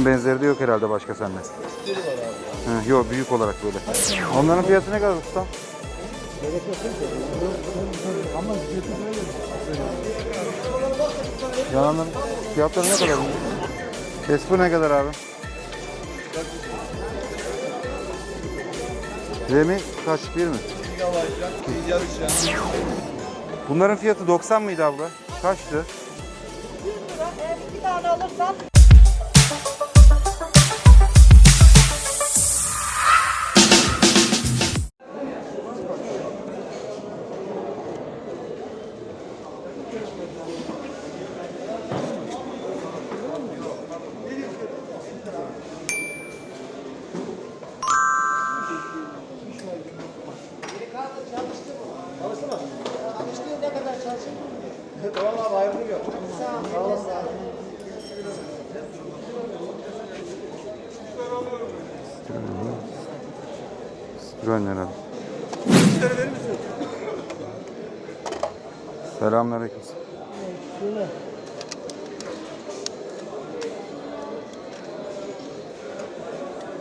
Bunun benzeri de yok herhalde başka sende. He, yok büyük olarak böyle. Onların fiyatı ne kadar usta? Ama fiyatları ne kadar? Kesper ne kadar abi? Remi kaç bir mi? Bunların fiyatı 90 mıydı abla? Kaçtı? Eğer iki tane alırsan Tamam abi ayrılıyor. Citroen herhalde. Selamünaleyküm.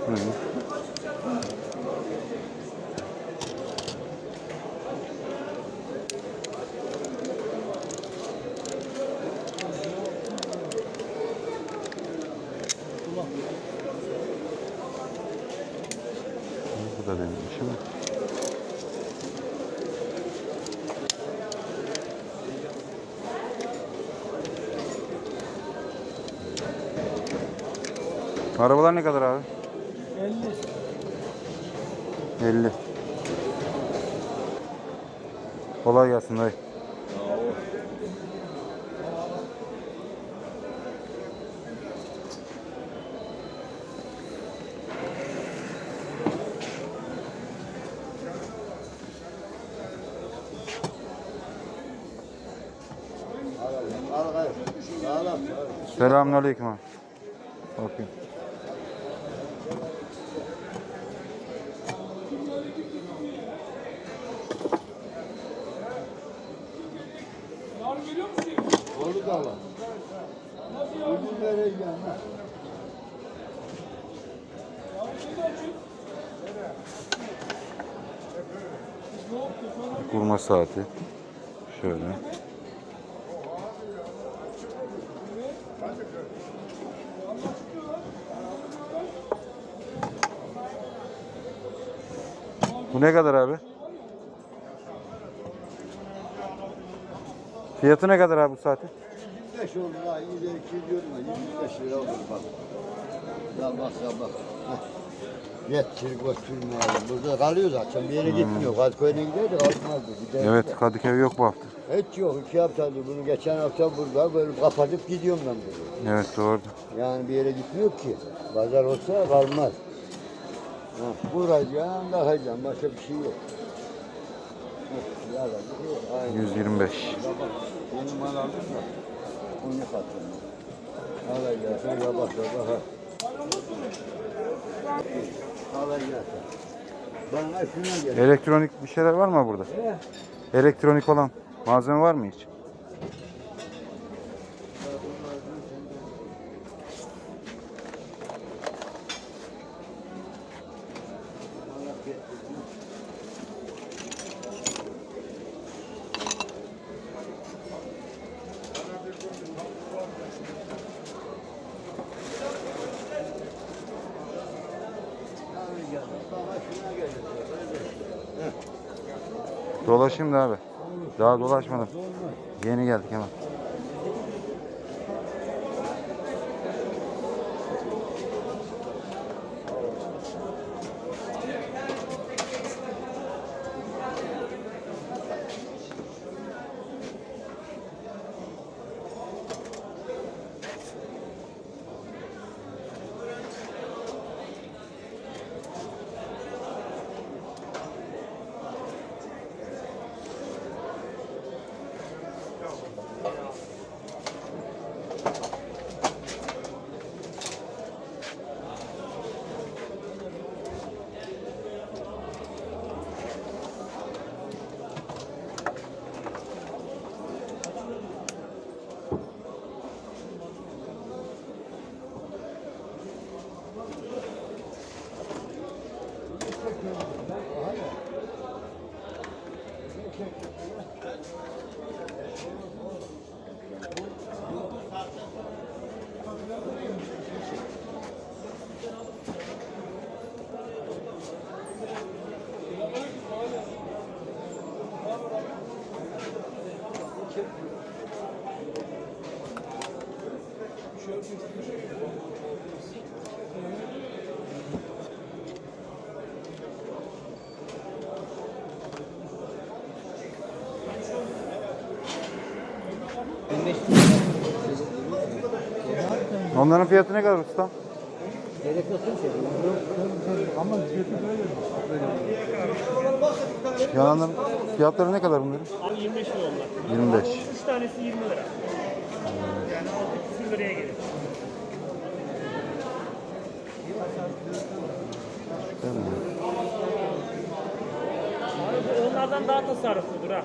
Hı hı. Bu da benimmiş ama. Arabalar ne kadar abi? 50. 50. Kolay gelsin dayı. Selamünaleyküm abi. Bakayım. Onu da al. Bugün vereceğim. ha. Kurma saati. Şöyle. Bu ne kadar abi? Fiyatı ne kadar abi bu saatin? 25 oldu ha. 100 200 diyorum ya. 25 lira olur bak. Ya bak. Getir götürmeyelim. Burada kalıyoruz akşam bir yere gitmiyor. Kadıköy'e giderdi kalmazdı. Giderdi Evet. Kadıköy yok bu hafta. Hiç yok. iki haftadır bunu geçen hafta burada böyle kapatıp gidiyorum ben buraya. Evet doğru. Yani bir yere gitmiyor ki. Pazar olsa kalmaz. Ha, vuracağım, bakacağım. Başka bir şey yok. Heh, yalan bir şey. Aynen. 125. Baba, Yeni mal aldım da onu sattım. Alacaksın yavaş yavaş. ha. Alacaksın. Bana şuna gel. Elektronik bir şeyler var mı burada? Elektronik olan malzeme var mı hiç? Dolaşayım da abi. Daha dolaşmadım. Yeni geldik hemen. Onların fiyatı ne kadar usta? Yalanların fiyatları ne kadar bunların? Abi 25 lira onlar. 25. 3 tanesi 20 lira. Yani 6 küsür liraya gelir. Abi onlardan daha tasarrufludur ha.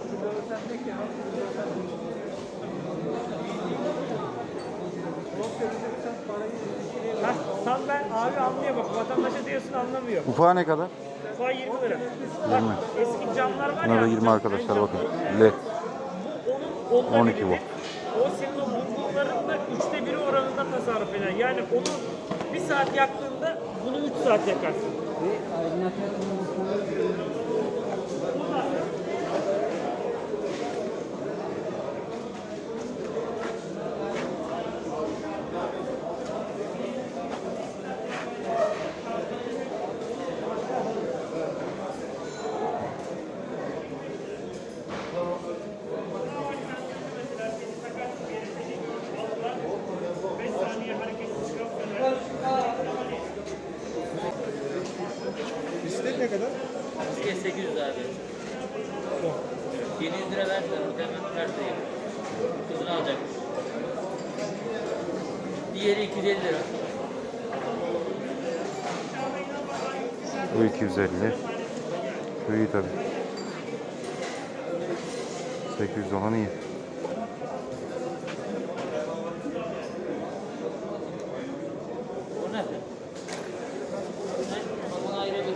Hah, tam ben abi anlıyor bak vatandaşa diyorsun anlamıyor. Ufağı ne kadar? Ufağı 20 lira. Bak 20. eski camlar var Bunlar ya. da 20 cam- arkadaşlar bakın. LED. Onun, onunla 12 birlikte volt. O senin o bulgurların da üçte biri oranında tasarruf eder. Yani onu bir saat yaktığında bunu 3 saat yakarsın. Bisiklet 800 abi. 700 lira versen hemen kartayı. Kızını alacak. Diğeri 250 lira. Bu 250. Bu iyi tabi. 800 olan iyi. O ne? Ben onu ayrı bir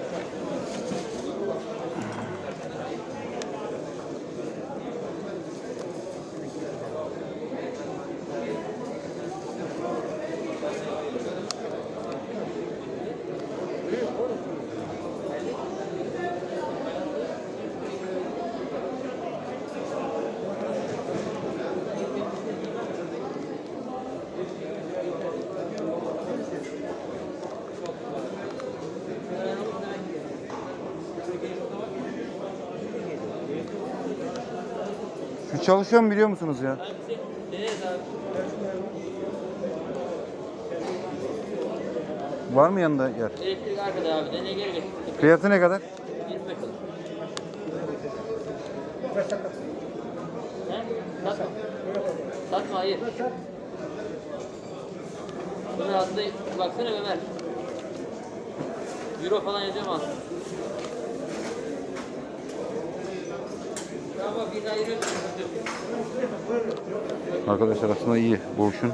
Şu çalışıyor mu biliyor musunuz ya? Var mı yanında yer? Elektrik arkada abi. Deneye geri getir. Fiyatı ne kadar? 25 olur. He? Satma. Satma hayır. Bunun altında baksana Ömer. Euro falan yazıyor mu altında? Tamam bak bir daha yürü. Arkadaşlar aslında iyi. Burşun.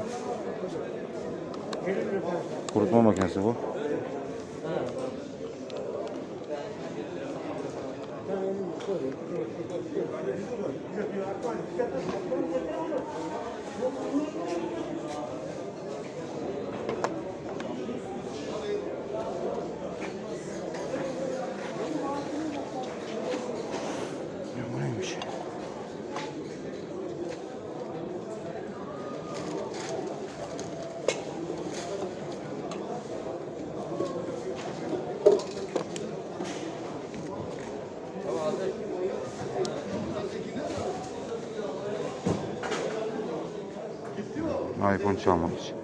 Kurutma makinesi bu. funzioniamo oggi.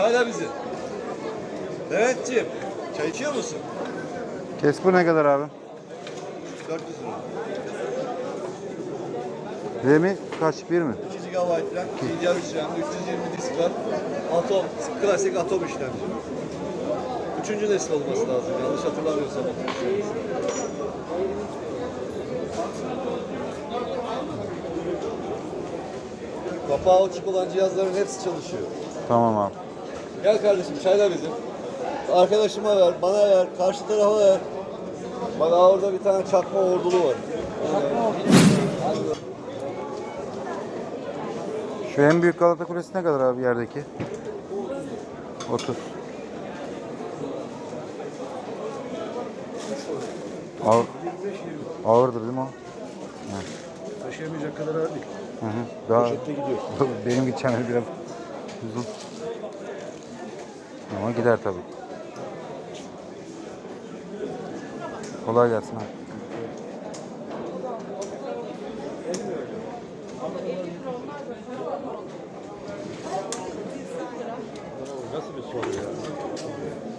Çayla bizi. Leventciğim. Çay içiyor musun? Kes bu ne kadar abi? 400 lira. Remi kaç? Bir mi? 2 GB RAM, 2 RAM, 320 disk var. Atom, klasik atom işlemci. Üçüncü nesil olması lazım. Yanlış hatırlamıyorsam. Kapağı açık olan cihazların hepsi çalışıyor. Tamam abi. Gel kardeşim çayla bizim. Arkadaşıma ver, bana ver, karşı tarafa ver. Bak orada bir tane çakma ordulu var. Şu en büyük Galata Kulesi ne kadar abi yerdeki? 30. Ağır, ağırdır değil mi o? Taşıyamayacak kadar ağır değil. Hı hı. Daha gidiyor. benim gideceğim biraz uzun. Ama gider tabii. Kolay gelsin abi. Nasıl bir soru ya?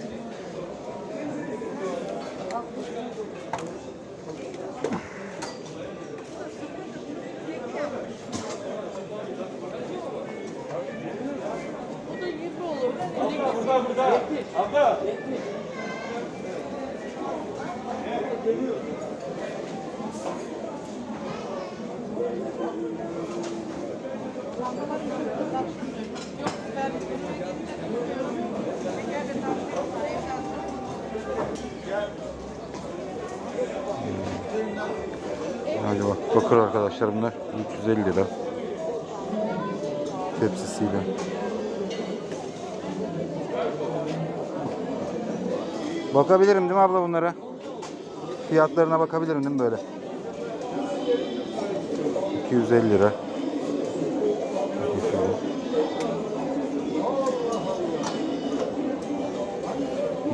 Hadi bak. Bakır arkadaşlar bunlar 350 lira. Tepsisiyle. Bakabilirim değil mi abla bunlara? Fiyatlarına bakabilirim değil mi böyle? 250 lira.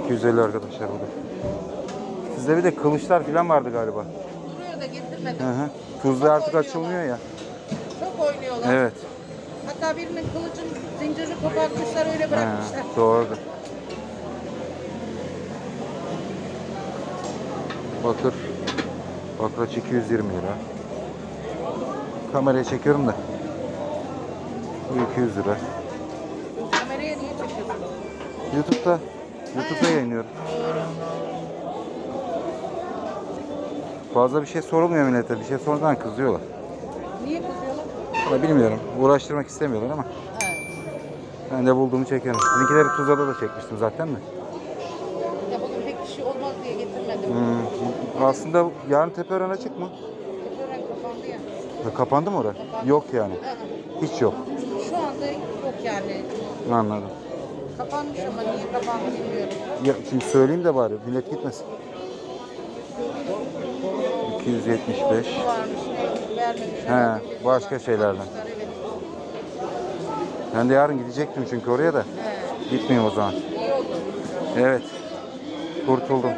250 arkadaşlar burada. Sizde bir de kılıçlar falan vardı galiba. Duruyor da getirmedim. Hı hı. Tuzlu artık açılmıyor ya. Çok oynuyorlar. Evet. Hatta birinin kılıcın zincirini kopartmışlar öyle bırakmışlar. doğrudur. Bakır. Bakraç 220 lira. Kameraya çekiyorum da. Bu 200 lira. Kameraya niye çekiyorsun? YouTube'da YouTube'da yayınlıyorum. Fazla bir şey sorulmuyor millete. Bir şey sorduğundan kızıyorlar. Niye kızıyorlar? Valla bilmiyorum. Uğraştırmak istemiyorlar ama. Ben de bulduğumu çekiyorum. Sizinkileri Tuzla'da da çekmiştim zaten de. Ya bugün pek kişi olmaz diye getirmedim. Hmm. Aslında yarın Tepeören açık mı? Tepeören kapandı ya. Ya kapandı mı orası? Yok yani. Hı hı. Hiç yok. Şu anda yok yani. Anladım. Kapanmış ama niye kapandı bilmiyorum. Ya şimdi söyleyeyim de bari millet gitmesin. 275. Varmış ne vermemişler. He, başka şeylerden. Evet. Ben de yarın gidecektim çünkü oraya da. He. Gitmeyeyim o zaman. İyi oldu. Evet. Kurtuldum.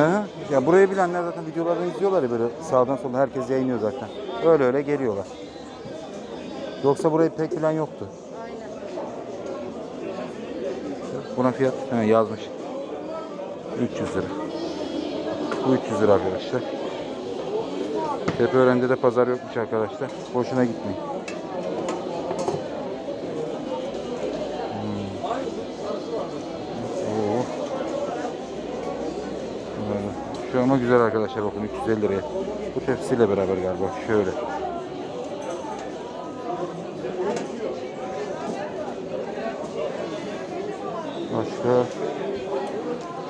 Hı. Ya burayı bilenler zaten videolardan izliyorlar ya böyle sağdan soldan herkes yayınlıyor zaten. Öyle öyle geliyorlar. Yoksa burayı pek bilen yoktu. Aynen. Buna fiyat he, yazmış. 300 lira. Bu 300 lira arkadaşlar. Tepeören'de de pazar yokmuş arkadaşlar. Boşuna gitmeyin. Ama güzel arkadaşlar bakın 350 liraya. Bu tepsiyle beraber galiba şöyle. Başka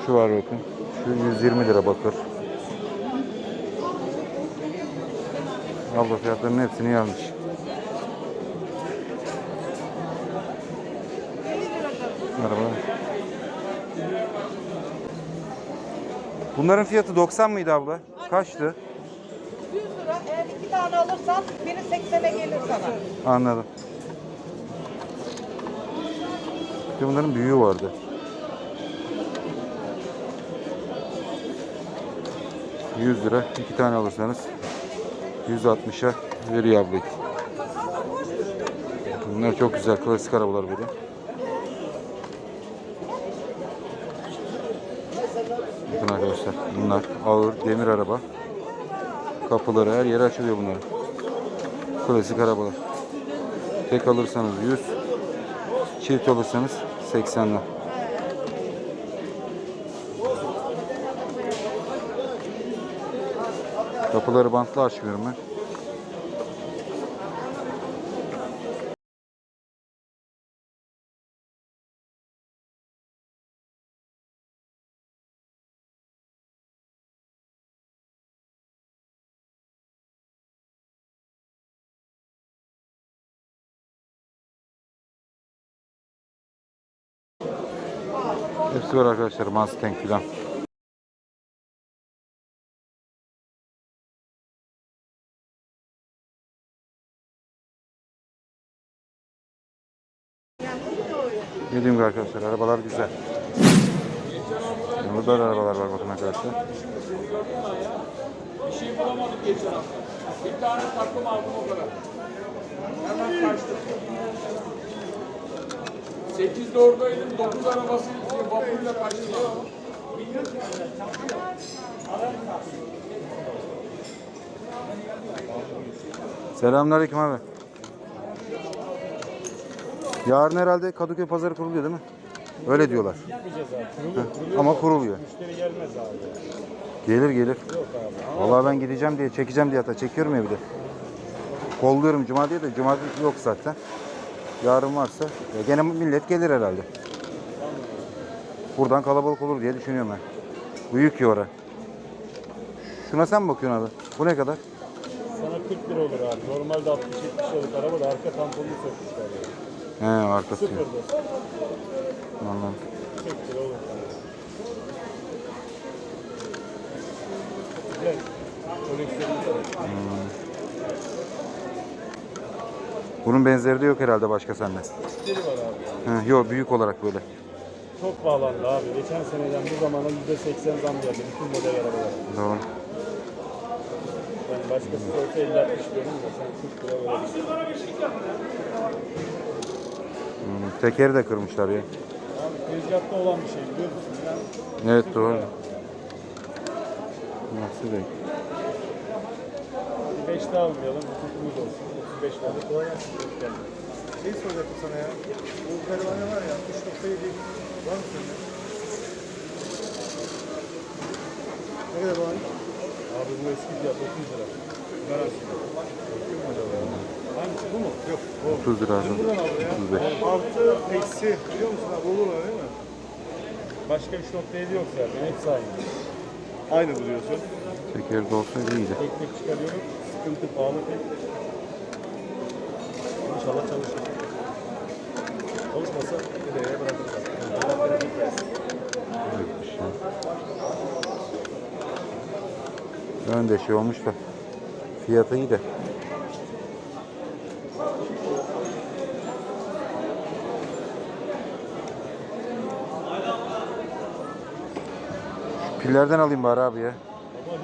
şu var bakın. Şu 120 lira bakır. Abla fiyatlarının hepsini yazmış. Bunların fiyatı 90 mıydı abla? Kaçtı? 100 lira. Eğer iki tane alırsan biri 80'e gelir sana. Anladım. Bir de bunların büyüğü vardı. Yüz lira. iki tane alırsanız 160'a veriyor. Bakın Bunlar çok güzel klasik arabalar böyle. Bakın arkadaşlar bunlar ağır demir araba. Kapıları her yere açılıyor bunların. Klasik arabalar. Tek alırsanız 100, çift alırsanız 80 lira. Kapıları bantla açmıyorum ben. Var arkadaşlar Mustang filan. Dediğim gibi arkadaşlar arabalar güzel. Burada da arabalar var bakın arkadaşlar. Bir şey bulamadık geçen hafta. Bir tane takım aldım o kadar. Hemen kaçtım. 8'de oradaydım. 9 arabası vapurla kaçtım. Selamünaleyküm abi. Yarın herhalde Kadıköy pazarı kuruluyor değil mi? Öyle diyorlar. Ama kuruluyor. Müşteri gelmez abi. Gelir gelir. Vallahi ben gideceğim diye çekeceğim diye hatta çekiyorum ya bir de. Kolluyorum cuma diye de cuma yok zaten. Yarın varsa ya gene millet gelir herhalde. Buradan kalabalık olur diye düşünüyorum ben. Büyük ya ora. Şuna sen mi bakıyorsun abi? Bu ne kadar? Sana 40 lira olur abi. Normalde 60-70 liralık araba da arka tamponunu sökmüşler yani. He arkası. Sıfırda. Anladım. 40 lira olur. Güzel. Koleksiyonlu da. Bunun benzeri de yok herhalde başka sende. Müşteri var abi. He, yok büyük olarak böyle. Çok bağlandı abi. Geçen seneden bu zamana %80 zam geldi. Bütün model arabalara. Doğru. Yani başkası olsa 50-60 diyorum da sen 40 lira. Hmm, tekeri de kırmışlar ya. Abi tezgahta olan bir şey biliyor musun? Yani Evet doğru. Nasıl değil? 5 daha almayalım. Tutumuz olsun. 35 lira. Kolay gelsin. Şey soracaktım sana ya. Bu pervane var ya 3.7 var mı sende? Ne kadar var? Abi bu eski fiyat 30 lira. Garanti. Hangisi bu mu? Yok. 30 lira. 35. Artı eksi biliyor musun abi olur öyle mi? Başka 3.7 yok zaten. Hepsi aynı. Aynı bu diyorsun. Tekeri de olsaydı iyiydi. Teknik çıkarıyorum. Sıkıntı pahalı tek. İnşallah çalışır. Çalışmasa nereye bırakırız. Allah şey olmuş da. Fiyatı iyi de. Pillerden alayım bari abi ya.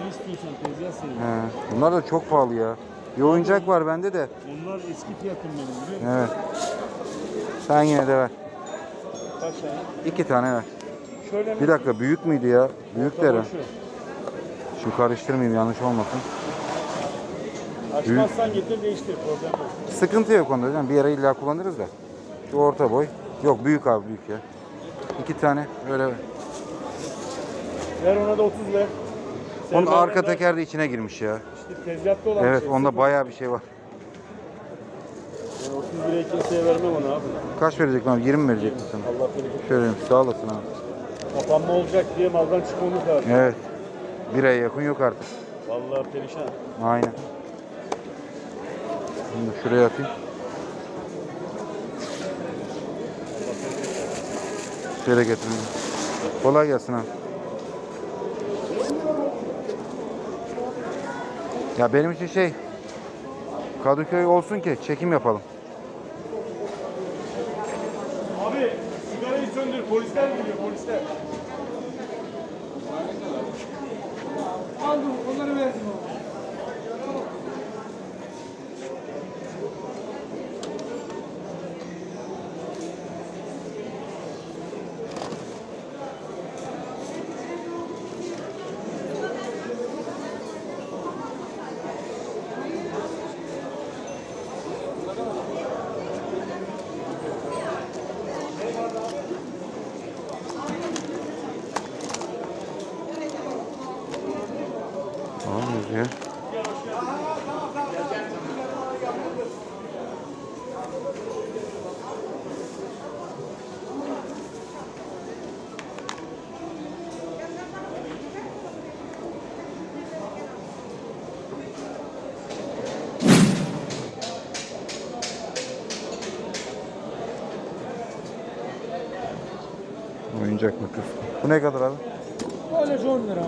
Ne istiyorsan tezgah senin. He. Bunlar da çok pahalı ya. Bir oyuncak var bende de. Onlar eski fiyatım benim biliyor musun? Evet. Sen yine de ver. Kaç tane? İki tane ver. Şöyle mi? Bir dakika büyük müydü ya? Büyük derim. şu. Şu karıştırmayayım yanlış olmasın. Açmazsan getir değiştir. Problem yok. Sıkıntı yok onda hocam. Bir yere illa kullanırız da. Şu orta boy. Yok büyük abi büyük ya. İki tane öyle. ver. Ver ona da 30 ver. Onun arka teker de içine girmiş ya. İşte tezgahta olan Evet şey. onda bayağı bir şey var. Ben 30 liraya kimseye vermem onu abi. Kaç verecek lan? 20 mi verecek misin? Allah bereket. Şöyle sağ olasın abi. Kapanma olacak diye maldan çıkmamız lazım. Evet. Bir aya yakın yok artık. Vallahi perişan. Aynen. Bunu da şuraya atayım. Şöyle getireyim. Kolay gelsin abi. Ya benim için şey Kadıköy olsun ki çekim yapalım. Abi sigarayı söndür. Polisler geliyor polisler. Aldım onları verdim abi. Makas. Bu ne kadar abi? Öyle 10 lira.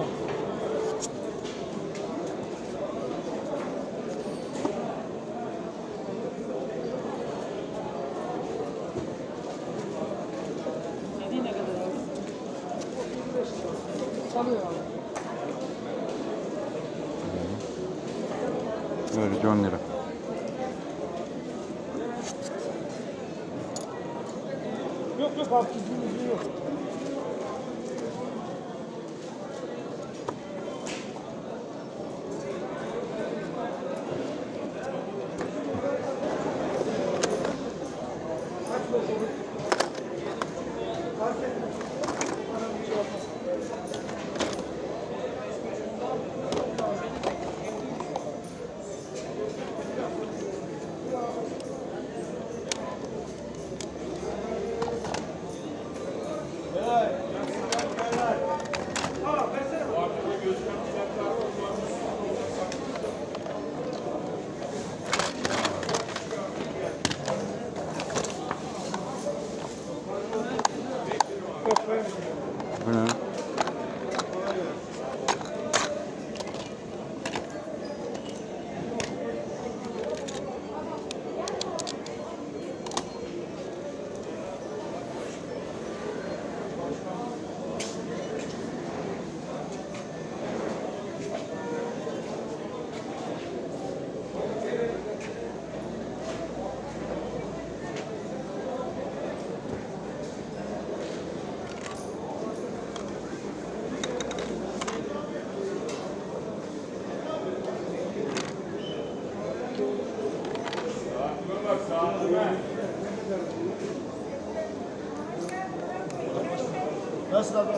Nasıl abi?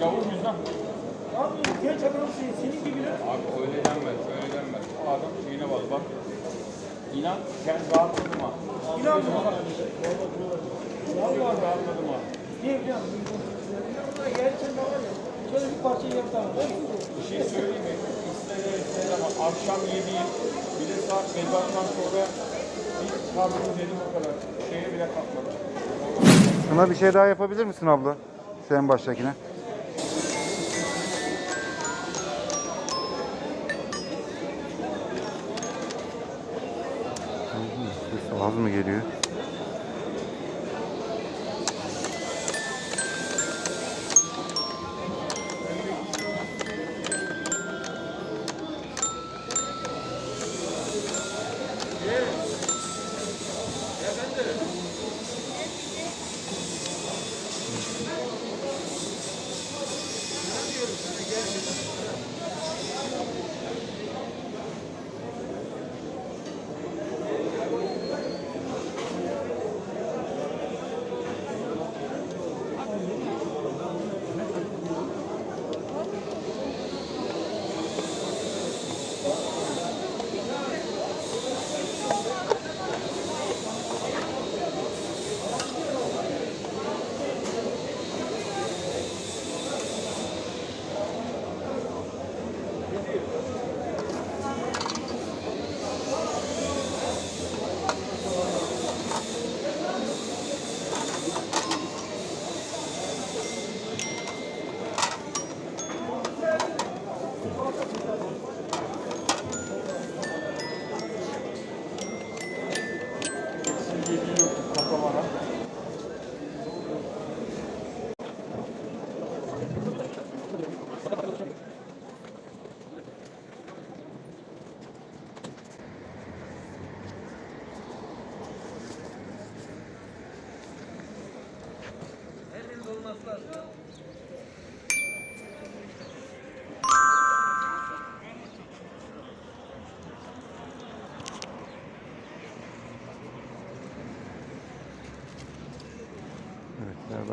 Gavur yüzden. Abi genç adamsın senin gibiler. Abi öyle denmez, öyle denmez. O adam şeyine bak bak. İnan ben rahatladım ha. İnanmıyorum. Vallahi rahatladım ha. Niye biliyor musun? Burada gelirken de var ya. Şöyle bir parça yaptı ama. Bir şey söyleyeyim mi? İstediğin istediğin ama akşam yediğin bir de saat mezardan sonra bir karnım dedim o kadar. Şeye bile kalkmadım. Şuna bir şey daha yapabilir misin abla? Sen baştakine. Az mı geliyor?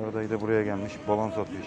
Serdar dayı da buraya gelmiş. Balon satıyor.